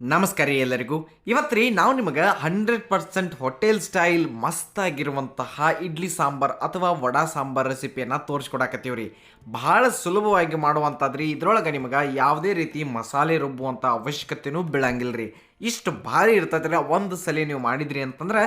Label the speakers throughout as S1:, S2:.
S1: ನಮಸ್ಕಾರ ರೀ ಎಲ್ಲರಿಗೂ. ಇವತ್ತು ರೀ ನಾವು ನಿಮಗೆ ಹಂಡ್ರೆಡ್ ಪರ್ಸೆಂಟ್ ಹೋಟೆಲ್ ಸ್ಟೈಲ್ ಮಸ್ತಾಗಿರುವಂತಹ ಇಡ್ಲಿ ಸಾಂಬಾರ್ ಅಥವಾ ವಡಾ ಸಾಂಬಾರ್ ರೆಸಿಪಿಯನ್ನು ತೋರಿಸ್ಕೊಡಕತ್ತೀವಿ ರೀ ಭಾಳ ಸುಲಭವಾಗಿ ಮಾಡುವಂಥದ್ರಿ. ಇದ್ರೊಳಗೆ ನಿಮಗೆ ಯಾವುದೇ ರೀತಿ ಮಸಾಲೆ ರುಬ್ಬುವಂಥ ಅವಶ್ಯಕತೆಯೂ ಬೀಳಂಗಿಲ್ಲ ರೀ ಇಷ್ಟು ಭಾರಿ ಇರ್ತೈತೆ ಒಂದು ಸಲ ನೀವು ಮಾಡಿದ್ರಿ ಅಂತಂದ್ರೆ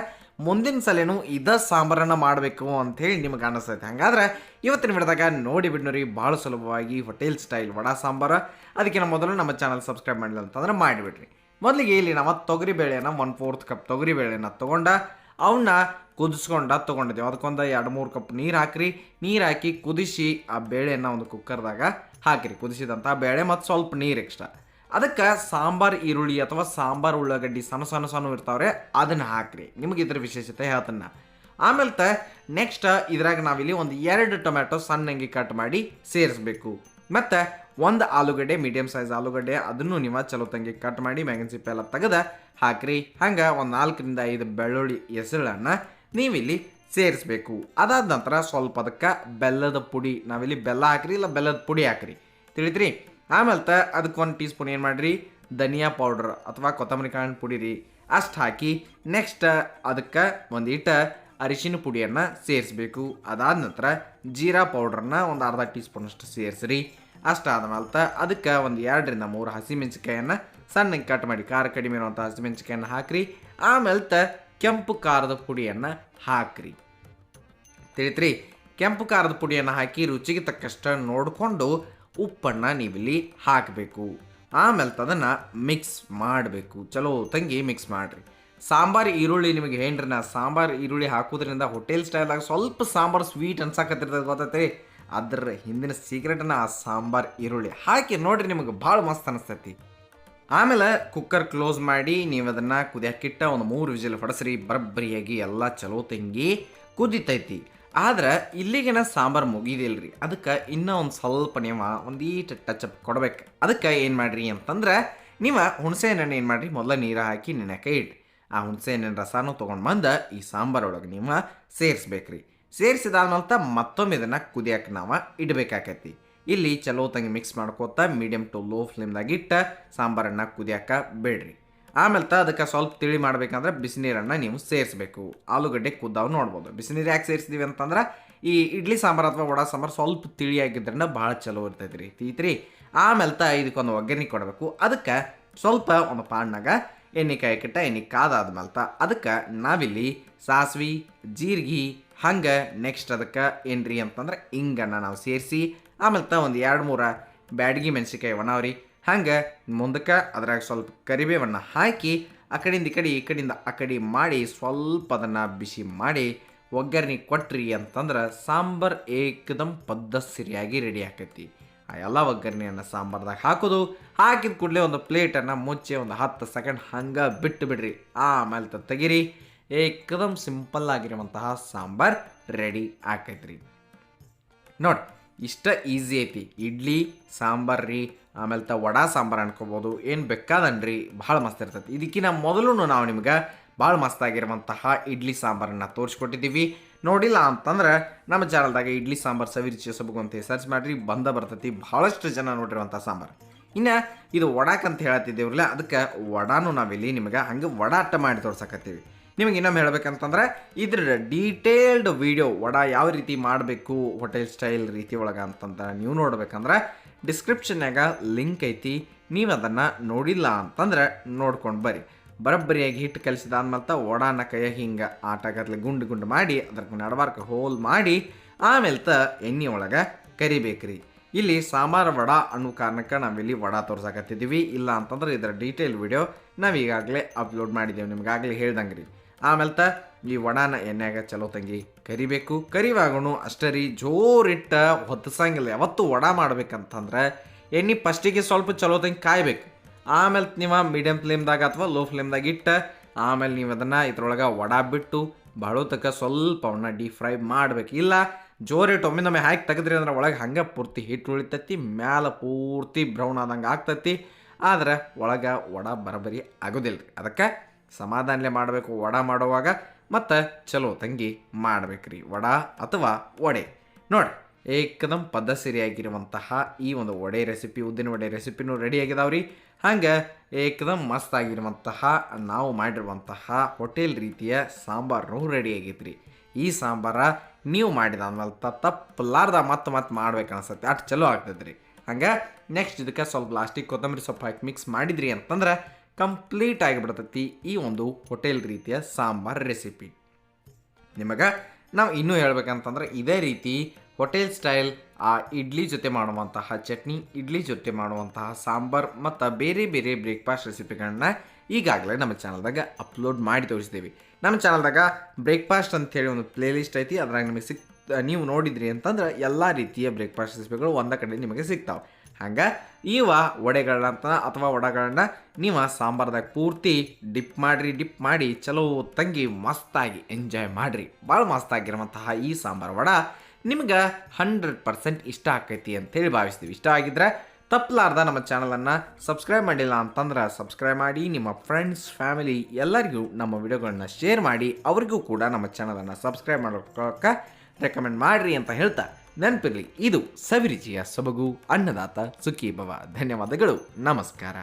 S1: ಮುಂದಿನ ಸಲನೂ ಇದ ಸಾಂಬಾರನ್ನು ಮಾಡಬೇಕು ಅಂಥೇಳಿ ನಿಮಗೆ ಅನಿಸ್ತೈತೆ. ಹಾಗಾದ್ರೆ ಇವತ್ತಿನ ವಿಡಿಯೋದಾಗ ನೋಡಿ ಬಿಡ್ನೋರಿ. ಭಾಳ ಸುಲಭವಾಗಿ ಹೋಟೆಲ್ ಸ್ಟೈಲ್ ವಡಾ ಸಾಂಬಾರ. ಅದಕ್ಕಿಂತ ಮೊದಲು ನಮ್ಮ ಚಾನಲ್ ಸಬ್ಸ್ಕ್ರೈಬ್ ಮಾಡಿಲ್ಲ ಅಂತಂದ್ರೆ ಮಾಡಿಬಿಡ್ರಿ. ಮೊದಲಿಗೆ ಇಲ್ಲಿ ನಾವು ತೊಗರಿ ಬೇಳೆನ ಒನ್ ಫೋರ್ತ್ ಕಪ್ ತೊಗರಿ ಬೇಳೆನ ತೊಗೊಂಡ ಅವನ್ನ ಕುದಿಸ್ಕೊಂಡ ತೊಗೊಂಡಿದ್ದೇವೆ. ಅದಕ್ಕೊಂದು ಎರಡು ಮೂರು ಕಪ್ ನೀರು ಹಾಕ್ರಿ. ನೀರು ಹಾಕಿ ಕುದಿಸಿ ಆ ಬೇಳೆನ ಒಂದು ಕುಕ್ಕರ್ದಾಗ ಹಾಕಿರಿ. ಕುದಿಸಿದಂಥ ಬೇಳೆ ಮತ್ತು ಸ್ವಲ್ಪ ನೀರು ಎಕ್ಸ್ಟ್ರಾ ಅದಕ್ಕೆ ಸಾಂಬಾರ್ ಈರುಳ್ಳಿ ಅಥವಾ ಸಾಂಬಾರ್ ಉಳ್ಳಾಗಡ್ಡಿ ಸಣ್ಣ ಸಣ್ಣ ಸಣ್ಣ ಇರ್ತಾವ್ರೆ, ಅದನ್ನು ಹಾಕ್ರಿ. ನಿಮಗೆ ಇದ್ರ ವಿಶೇಷತೆ ಹೇಳ್ತನ್ನ ಆಮೇಲೆ ನೆಕ್ಸ್ಟ್ ಇದ್ರಾಗ ನಾವಿಲ್ಲಿ ಒಂದು ಎರಡು ಟೊಮ್ಯಾಟೊ ಸಣ್ಣಂಗೆ ಕಟ್ ಮಾಡಿ ಸೇರಿಸ್ಬೇಕು. ಮತ್ತು ಒಂದು ಆಲೂಗಡ್ಡೆ ಮೀಡಿಯಮ್ ಸೈಜ್ ಆಲೂಗಡ್ಡೆ, ಅದನ್ನು ನೀವು ಚಲೋ ತಂಗಿ ಕಟ್ ಮಾಡಿ ಮ್ಯಾಗಿನ ಸಿಪ್ಪೆ ಎಲ್ಲ ತೆಗೆದು ಹಾಕ್ರಿ. ಹಂಗೆ ಒಂದು ನಾಲ್ಕರಿಂದ ಐದು ಬೆಳ್ಳುಳ್ಳಿ ಹೆಸಳನ್ನು ನೀವಿಲ್ಲಿ ಸೇರಿಸ್ಬೇಕು. ಅದಾದ ನಂತರ ಸ್ವಲ್ಪ ಅದಕ್ಕೆ ಬೆಲ್ಲದ ಪುಡಿ, ನಾವಿಲ್ಲಿ ಬೆಲ್ಲ ಹಾಕ್ರಿ ಇಲ್ಲ ಬೆಲ್ಲದ ಪುಡಿ ಹಾಕ್ರಿ. ತಿಳಿದ್ರಿ? ಆಮೇಲೆ ತ ಅದಕ್ಕೆ ಒಂದು ಟೀ ಸ್ಪೂನ್ ಏನು ಮಾಡಿರಿ? ಧನಿಯಾ ಪೌಡ್ರ್ ಅಥವಾ ಕೊತ್ತಂಬರಿ ಕಾಳಿನ ಪುಡಿ ರೀ. ಅಷ್ಟು ಹಾಕಿ ನೆಕ್ಸ್ಟ್ ಅದಕ್ಕೆ ಒಂದಿಟ್ಟು ಅರಿಶಿನ ಪುಡಿಯನ್ನು ಸೇರಿಸ್ಬೇಕು. ಅದಾದ ನಂತರ ಜೀರಾ ಪೌಡ್ರನ್ನ ಒಂದು ಅರ್ಧ ಟೀ ಸ್ಪೂನಷ್ಟು ಸೇರಿಸ್ರಿ ಅಷ್ಟಾದ ಮೇಲೆ ಅದಕ್ಕೆ ಒಂದು ಎರಡರಿಂದ ಮೂರು ಹಸಿಮೆಣಸಿಕಾಯನ್ನು ಸಣ್ಣಗೆ ಕಟ್ ಮಾಡಿ, ಖಾರ ಕಡಿಮೆ ಇರುವಂಥ ಹಸಿಮೆಣಸಿಕಾಯನ್ನು ಹಾಕ್ರಿ. ಆಮೇಲೆ ಕೆಂಪು ಖಾರದ ಪುಡಿಯನ್ನು ಹಾಕ್ರಿ. ತಿಳಿತ್ರಿ? ಕೆಂಪು ಖಾರದ ಪುಡಿಯನ್ನು ಹಾಕಿ ರುಚಿಗೆ ತಕ್ಕಷ್ಟು ನೋಡಿಕೊಂಡು ಉಪ್ಪನ್ನು ನೀವಿಲ್ಲಿ ಹಾಕಬೇಕು. ಆಮೇಲೆ ಅದನ್ನು ಮಿಕ್ಸ್ ಮಾಡಬೇಕು. ಚಲೋ ತಂಗಿ ಮಿಕ್ಸ್ ಮಾಡಿರಿ. ಸಾಂಬಾರು ಈರುಳ್ಳಿ ನಿಮಗೆ ಏನ್ರಿ ನಾ ಸಾಂಬಾರು ಈರುಳ್ಳಿ ಹಾಕೋದ್ರಿಂದ ಹೋಟೆಲ್ ಸ್ಟೈಲಾಗಿ ಸ್ವಲ್ಪ ಸಾಂಬಾರು ಸ್ವೀಟ್ ಅನ್ಸಾಕತ್ತಿರ್ತದೆ ಗೊತ್ತೈತಿ ಅದರ ಹಿಂದಿನ ಸೀಕ್ರೆಟ್ ಆ ಸಾಂಬಾರು ಈರುಳ್ಳಿ ಹಾಕಿ ನೋಡ್ರಿ ನಿಮಗೆ ಭಾಳ ಮಸ್ತ್ ಅನಿಸ್ತೈತಿ. ಆಮೇಲೆ ಕುಕ್ಕರ್ ಕ್ಲೋಸ್ ಮಾಡಿ ನೀವು ಅದನ್ನು ಕುದಿಯಾಕಿಟ್ಟ ಒಂದು ಮೂರು ವಿಜಲ್ ಹೊಡಸ್ರಿ, ಬರಬ್ಬರಿಯಾಗಿ ಎಲ್ಲ ಚಲೋ ತಂಗಿ ಕುದಿತೈತಿ. ಆದ್ರೆ ಇಲ್ಲಿಗಿನ ಸಾಂಬಾರು ಮುಗಿದಿಲ್ರಿ. ಅದಕ್ಕೆ ಇನ್ನೂ ಒಂದು ಸ್ವಲ್ಪ ನೀವು ಒಂದೀಟು ಟಚ್ ಅಪ್ ಕೊಡ್ಬೇಕು. ಅದಕ್ಕೆ ಏನು ಮಾಡ್ರಿ ಅಂತಂದ್ರೆ, ನೀವು ಹುಣಸೆ ಹಣ್ಣು ಏನು ಮಾಡ್ರಿ? ಮೊದಲ ನೀರು ಹಾಕಿ ನೆನೆಕ ಇಡ್ರಿ. ಆ ಹುಣಸೆಹಣ್ಣಿನ ರಸನೂ ತೊಗೊಂಡು ಬಂದು, ಈ ಸಾಂಬಾರೊಳಗೆ ನೀವು ಸೇರಿಸ್ಬೇಕ್ರಿ. ಸೇರಿಸಿದಾದ್ಮೇಲೆ ಮತ್ತೊಮ್ಮೆ ಇದನ್ನು ಕುದಿಯೋಕೆ ನಾವು ಇಡಬೇಕಾಕೈತಿ. ಇಲ್ಲಿ ಚಲೋ ತಂಗಿ ಮಿಕ್ಸ್ ಮಾಡ್ಕೋತ ಮೀಡಿಯಮ್ ಟು ಲೋ ಫ್ಲೇಮ್ದಾಗ ಇಟ್ಟು ಸಾಂಬಾರನ್ನು ಕುದಿಯೋಕೆ ಬೇಡ್ರಿ. ಆಮೇಲೆ ತ ಅದಕ್ಕೆ ಸ್ವಲ್ಪ ತಿಳಿ ಮಾಡ್ಬೇಕಂದ್ರೆ ಬಿಸಿನೀರನ್ನು ನೀವು ಸೇರಿಸ್ಬೇಕು. ಆಲೂಗಡ್ಡೆ ಕುದ್ದಾವು ನೋಡ್ಬೋದು. ಬಿಸಿನೀರು ಯಾಕೆ ಸೇರಿಸಿದೀವಿ ಅಂತಂದ್ರೆ, ಈ ಇಡ್ಲಿ ಸಾಂಬಾರು ಅಥವಾ ವಡಾ ಸಾಂಬಾರು ಸ್ವಲ್ಪ ತಿಳಿಯಾಗಿದ್ದರಿಂದ ಭಾಳ ಚಲೋ ಇರ್ತೈತೆ ರೀ ತೀತ್ರಿ. ಆಮೇಲೆ ತ ಇದಕ್ಕೊಂದು ಒಗ್ಗರಣೆ ಕೊಡಬೇಕು. ಅದಕ್ಕೆ ಸ್ವಲ್ಪ ಒಂದು ಪಾಣ್ಣಾಗ ಎಣ್ಣೆ ಕಾಯಕ್ಕಿಟ್ಟ ಎಣ್ಣೆ ಕಾದಾದ್ಮೇಲೆ ತ ಅದಕ್ಕೆ ನಾವಿಲ್ಲಿ ಸಾಸ್ವಿ, ಜೀರಿಗೆ, ಹಂಗೆ ನೆಕ್ಸ್ಟ್ ಅದಕ್ಕೆ ಏನ್ರಿ ಅಂತಂದ್ರೆ ಹಿಂಗನ್ನು ನಾವು ಸೇರಿಸಿ, ಆಮೇಲೆ ಒಂದು ಎರಡು ಮೂರ ಬ್ಯಾಡ್ಗಿ ಮೆಣಸಿಕಾಯಿ ಒಣವ್ರಿ ಹಂಗೆ ಮುಂದಕ್ಕೆ ಅದ್ರಾಗ ಸ್ವಲ್ಪ ಕರಿಬೇವನ್ನು ಹಾಕಿ ಆ ಕಡೆಯಿಂದ ಈ ಕಡೆ, ಈ ಕಡೆಯಿಂದ ಆ ಕಡೆ ಮಾಡಿ ಸ್ವಲ್ಪ ಅದನ್ನು ಬಿಸಿ ಮಾಡಿ ಒಗ್ಗರಣೆ ಕೊಟ್ರಿ ಅಂತಂದ್ರೆ ಸಾಂಬಾರ್ ಏಕದಮ್ ಪದ್ಧಸಿರಿಯಾಗಿ ರೆಡಿ ಆಕೈತಿ. ಆ ಎಲ್ಲ ಒಗ್ಗರಣೆಯನ್ನು ಸಾಂಬಾರ್ದಾಗ ಹಾಕೋದು. ಹಾಕಿದ ಕೂಡಲೇ ಒಂದು ಪ್ಲೇಟನ್ನು ಮುಚ್ಚಿ ಒಂದು ಹತ್ತು ಸೆಕೆಂಡ್ ಹಂಗೆ ಬಿಟ್ಟು ಬಿಡ್ರಿ. ಆಮೇಲೆ ತೆಗಿರಿ. ಏಕದಮ್ ಸಿಂಪಲ್ ಆಗಿರುವಂತಹ ಸಾಂಬಾರ್ ರೆಡಿ ಆಕೈತ್ರಿ. ನೋಡಿ, ಇಷ್ಟ ಈಸಿ ಐತಿ. ಇಡ್ಲಿ, ಸಾಂಬಾರ್ ರೀ, ಆಮೇಲೆ ತ ವಡಾ ಸಾಂಬಾರು ಅನ್ಕೋಬೋದು. ಏನು ಬೇಕಾದನ್ರಿ, ಭಾಳ ಮಸ್ತ್ ಇರ್ತೈತಿ. ಇದಕ್ಕಿಂತ ಮೊದಲು ನಾವು ನಿಮ್ಗೆ ಭಾಳ ಮಸ್ತಾಗಿರುವಂತಹ ಇಡ್ಲಿ ಸಾಂಬಾರನ್ನು ತೋರಿಸ್ಕೊಟ್ಟಿದ್ದೀವಿ. ನೋಡಿಲ್ಲ ಅಂತಂದ್ರೆ ನಮ್ಮ ಚಾನಲ್ದಾಗ ಇಡ್ಲಿ ಸಾಂಬಾರು ಸವಿರುಚಿ ಸೊಬಗು ಅಂತ ಸರ್ಚ್ ಮಾಡಿರಿ, ಬಂದ ಬರ್ತೈತಿ. ಭಾಳಷ್ಟು ಜನ ನೋಡಿರುವಂಥ ಸಾಂಬಾರು. ಇನ್ನು ಇದು ವಡಾಕಂತ ಹೇಳತ್ತಿದ್ದೇವ್ರಲ್ಲ ಅದಕ್ಕೆ ವಡಾನು ನಾವಿಲ್ಲಿ ನಿಮಗೆ ಹಂಗೆ ವಡಾಟ ಮಾಡಿ ತೋರ್ಸಕತ್ತೀವಿ. ನಿಮಗೆ ಇನ್ನೊಮ್ಮೆ ಹೇಳ್ಬೇಕಂತಂದ್ರೆ, ಇದ್ರ ಡೀಟೇಲ್ಡ್ ವಿಡಿಯೋ ವಡ ಯಾವ ರೀತಿ ಮಾಡಬೇಕು ಹೋಟೆಲ್ ಸ್ಟೈಲ್ ರೀತಿ ಒಳಗೆ ಅಂತಂದ್ರೆ ನೀವು ನೋಡ್ಬೇಕಂದ್ರೆ ಡಿಸ್ಕ್ರಿಪ್ಷನ್ಯಾಗ ಲಿಂಕ್ ಐತಿ. ನೀವು ಅದನ್ನು ನೋಡಿಲ್ಲ ಅಂತಂದ್ರೆ ನೋಡ್ಕೊಂಡು ಬರ್ರಿ. ಬರೋಬ್ಬರಿಯಾಗಿ ಹಿಟ್ಟು ಕಲಿಸಿದಾದ್ಮೇಲೆ ಒಡಾನ ಕೈಯ ಹಿಂಗೆ ಆಟಗತ್ಲೆ ಗುಂಡು ಗುಂಡು ಮಾಡಿ, ಅದ್ರ ನಡಬಾರ್ಕ ಹೋಲ್ ಮಾಡಿ ಆಮೇಲೆ ತ ಎಣ್ಣೆ ಒಳಗೆ ಕರಿಬೇಕ್ರಿ. ಇಲ್ಲಿ ಸಾಂಬಾರು ವಡ ಅನ್ನೋ ಕಾರಣಕ್ಕೆ ನಾವಿಲ್ಲಿ ವಡ ತೋರ್ಸಾಕತ್ತಿದ್ದೀವಿ. ಇಲ್ಲ ಅಂತಂದ್ರೆ ಇದರ ಡೀಟೇಲ್ ವಿಡಿಯೋ ನಾವು ಈಗಾಗಲೇ ಅಪ್ಲೋಡ್ ಮಾಡಿದ್ದೇವೆ, ನಿಮ್ಗಾಗಲೇ ಹೇಳ್ದಂಗೆ ರೀ ಆಮೇಲೆ ತ ಈ ವಡಾನ ಎಣ್ಣೆಯಾಗ ಚಲೋ ತಂಗಿ ಕರಿಬೇಕು. ಕರಿವಾಗನು ಅಷ್ಟೇ ರೀ, ಜೋರಿಟ್ಟ ಹೊತ್ತಿಸಂಗಿಲ್ಲ. ಯಾವತ್ತು ವಡ ಮಾಡ್ಬೇಕಂತಂದ್ರೆ ಎಣ್ಣೆ ಫಸ್ಟಿಗೆ ಸ್ವಲ್ಪ ಚಲೋ ತಂಗಿ ಕಾಯ್ಬೇಕು. ಆಮೇಲೆ ನೀವು ಮೀಡಿಯಂ ಫ್ಲೇಮ್ದಾಗ ಅಥವಾ ಲೋ ಫ್ಲೇಮ್ದಾಗ ಇಟ್ಟು, ಆಮೇಲೆ ನೀವು ಅದನ್ನು ಇದ್ರೊಳಗೆ ವಡ ಬಿಟ್ಟು ತಕ್ಕ ಸ್ವಲ್ಪ ಅವನ್ನ ಡೀಪ್ ಫ್ರೈ ಮಾಡಬೇಕು. ಇಲ್ಲ ಜೋರಿಟ್ಟು ನಮಗೆ ಹಾಕಿ ತೆಗೆದ್ರಿ ಅಂದ್ರೆ ಒಳಗೆ ಹಂಗೆ ಪೂರ್ತಿ ಹಿಟ್ಟು ಉಳಿತೈತಿ, ಮ್ಯಾಲೆ ಪೂರ್ತಿ ಬ್ರೌನ್ ಆದಂಗೆ ಆಗ್ತೈತಿ. ಆದ್ರೆ ಒಳಗೆ ವಡ ಬರಬರಿ ಆಗೋದಿಲ್ಲ ರೀ ಅದಕ್ಕೆ ಸಮಾಧಾನಲೇ ಮಾಡಬೇಕು, ವಡ ಮಾಡುವಾಗ ಮತ್ತು ಚಲೋ ತಂಗಿ ಮಾಡ್ಬೇಕ್ರಿ, ವಡ ಅಥವಾ ವಡೆ. ನೋಡಿ ಏಕದಂ ಪದ್ಧಸಿರಿಯಾಗಿರುವಂತಹ ಈ ಒಂದು ವಡೆ ರೆಸಿಪಿ ಉದ್ದಿನ ವಡೆ ರೆಸಿಪಿನೂ ರೆಡಿ ಆಗಿದಾವ್ರಿ. ಹಂಗೆ ಏಕದಮ್ ಮಸ್ತ್ ಆಗಿರುವಂತಹ ನಾವು ಮಾಡಿರುವಂತಹ ಹೋಟೆಲ್ ರೀತಿಯ ಸಾಂಬಾರು ರೆಡಿ ಆಗೈತ್ರಿ. ಈ ಸಾಂಬಾರ ನೀವು ಮಾಡಿದ ಆಮೇಲೆ ತಪ್ಪಲಾರ್ದ ಮತ್ತೆ ಮತ್ತೆ ಮಾಡ್ಬೇಕು ಅನ್ಸತ್ತೆ. ಅಷ್ಟು ಚಲೋ ಆಗ್ತದೆ ರೀ ಹಂಗೆ ನೆಕ್ಸ್ಟ್ ಇದಕ್ಕೆ ಸ್ವಲ್ಪ ಲಾಸ್ಟಿಕ್ ಕೊತ್ತಂಬರಿ ಸೊಪ್ಪು ಹಾಕಿ ಮಿಕ್ಸ್ ಮಾಡಿದ್ರಿ ಅಂತಂದ್ರೆ ಕಂಪ್ಲೀಟ್ ಆಗಿಬಿಡ್ತೈತಿ ಈ ಒಂದು ಹೋಟೆಲ್ ರೀತಿಯ ಸಾಂಬಾರ್ ರೆಸಿಪಿ ನಿಮಗೆ ನಾವು ಇನ್ನೂ ಹೇಳ್ಬೇಕಂತಂದ್ರೆ ಇದೇ ರೀತಿ ಹೋಟೆಲ್ ಸ್ಟೈಲ್, ಆ ಇಡ್ಲಿ ಜೊತೆ ಮಾಡುವಂತಹ ಚಟ್ನಿ, ಇಡ್ಲಿ ಜೊತೆ ಮಾಡುವಂತಹ ಸಾಂಬಾರ್ ಮತ್ತು ಬೇರೆ ಬೇರೆ ಬ್ರೇಕ್ಫಾಸ್ಟ್ ರೆಸಿಪಿಗಳನ್ನ ಈಗಾಗಲೇ ನಮ್ಮ ಚಾನಲ್ದಾಗ ಅಪ್ಲೋಡ್ ಮಾಡಿ ತೋರಿಸ್ತೀವಿ ನಮ್ಮ ಚಾನಲ್ದಾಗ ಬ್ರೇಕ್ಫಾಸ್ಟ್ ಅಂತೇಳಿ ಒಂದು ಪ್ಲೇಲಿಸ್ಟ್ ಐತಿ, ಅದ್ರಾಗ ನಿಮಗೆ ಸಿಕ್, ನೀವು ನೋಡಿದ್ರಿ ಅಂತಂದ್ರೆ ಎಲ್ಲ ರೀತಿಯ ಬ್ರೇಕ್ಫಾಸ್ಟ್ ರೆಸಿಪಿಗಳು ಒಂದ ಕಡೆ ನಿಮಗೆ ಸಿಗ್ತಾವೆ. ಹಂಗೆ ಇವ ವಡೆಗಳನ್ನ ಅಥವಾ ವಡೆಗಳನ್ನ ನೀವು ಸಾಂಬಾರ್ದಾಗ ಪೂರ್ತಿ ಡಿಪ್ ಮಾಡಿರಿ ಡಿಪ್ ಮಾಡಿ ಚಲೋ ತಂಗಿ ಮಸ್ತಾಗಿ ಎಂಜಾಯ್ ಮಾಡಿರಿ. ಭಾಳ ಮಸ್ತಾಗಿರುವಂತಹ ಈ ಸಾಂಬಾರು ವಡ ನಿಮ್ಗೆ ಹಂಡ್ರೆಡ್ ಪರ್ಸೆಂಟ್ ಇಷ್ಟ ಆಕೈತಿ ಅಂತೇಳಿ ಭಾವಿಸ್ತೀವಿ. ಇಷ್ಟ ಆಗಿದ್ರೆ ತಪ್ಪಲಾರ್ದ ನಮ್ಮ ಚಾನಲನ್ನು ಸಬ್ಸ್ಕ್ರೈಬ್ ಮಾಡಿಲ್ಲ ಅಂತಂದ್ರೆ ಸಬ್ಸ್ಕ್ರೈಬ್ ಮಾಡಿ, ನಿಮ್ಮ ಫ್ರೆಂಡ್ಸ್ ಫ್ಯಾಮಿಲಿ ಎಲ್ಲರಿಗೂ ನಮ್ಮ ವಿಡಿಯೋಗಳನ್ನ ಶೇರ್ ಮಾಡಿ, ಅವರಿಗೂ ಕೂಡ ನಮ್ಮ ಚಾನಲನ್ನು ಸಬ್ಸ್ಕ್ರೈಬ್ ಮಾಡೋಕ ರೆಕಮೆಂಡ್ ಮಾಡಿರಿ ಅಂತ ಹೇಳ್ತಾ ನೆನಪಿರಲಿ. ಇದು ಸವಿರುಚಿಯ ಸೊಬಗು, ಅನ್ನದಾತ ಸುಖಿ ಭವ ಧನ್ಯವಾದಗಳು. ನಮಸ್ಕಾರ.